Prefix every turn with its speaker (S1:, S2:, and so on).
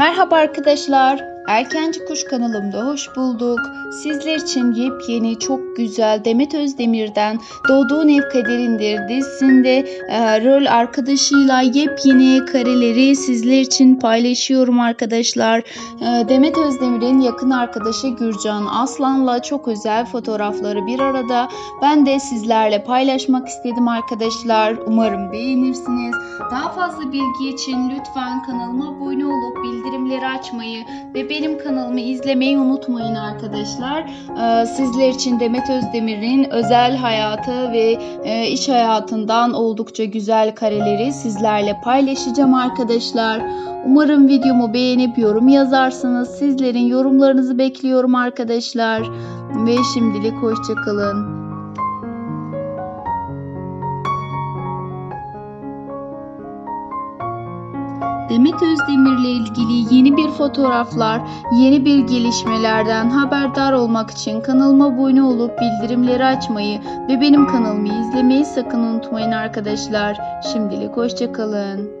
S1: Merhaba arkadaşlar. Erkenci Kuş kanalımda hoş bulduk. Sizler için yepyeni, çok güzel Demet Özdemir'den Doğduğun Ev Kaderindir dizisinde e, rol arkadaşıyla yepyeni kareleri sizler için paylaşıyorum arkadaşlar. E, Demet Özdemir'in yakın arkadaşı Gürcan Aslan'la çok özel fotoğrafları bir arada. Ben de sizlerle paylaşmak istedim arkadaşlar. Umarım beğenirsiniz. Daha fazla bilgi için lütfen kanalıma abone olup bildirimleri açmayı ve benim kanalımı izlemeyi unutmayın arkadaşlar. Ee, sizler için Demet Özdemir'in özel hayatı ve e, iş hayatından oldukça güzel kareleri sizlerle paylaşacağım arkadaşlar. Umarım videomu beğenip yorum yazarsınız. Sizlerin yorumlarınızı bekliyorum arkadaşlar. Ve şimdilik hoşçakalın. Demet Özdemir'le ilgili yeni bir fotoğraflar, yeni bir gelişmelerden haberdar olmak için kanalıma abone olup bildirimleri açmayı ve benim kanalımı izlemeyi sakın unutmayın arkadaşlar. Şimdilik hoşçakalın.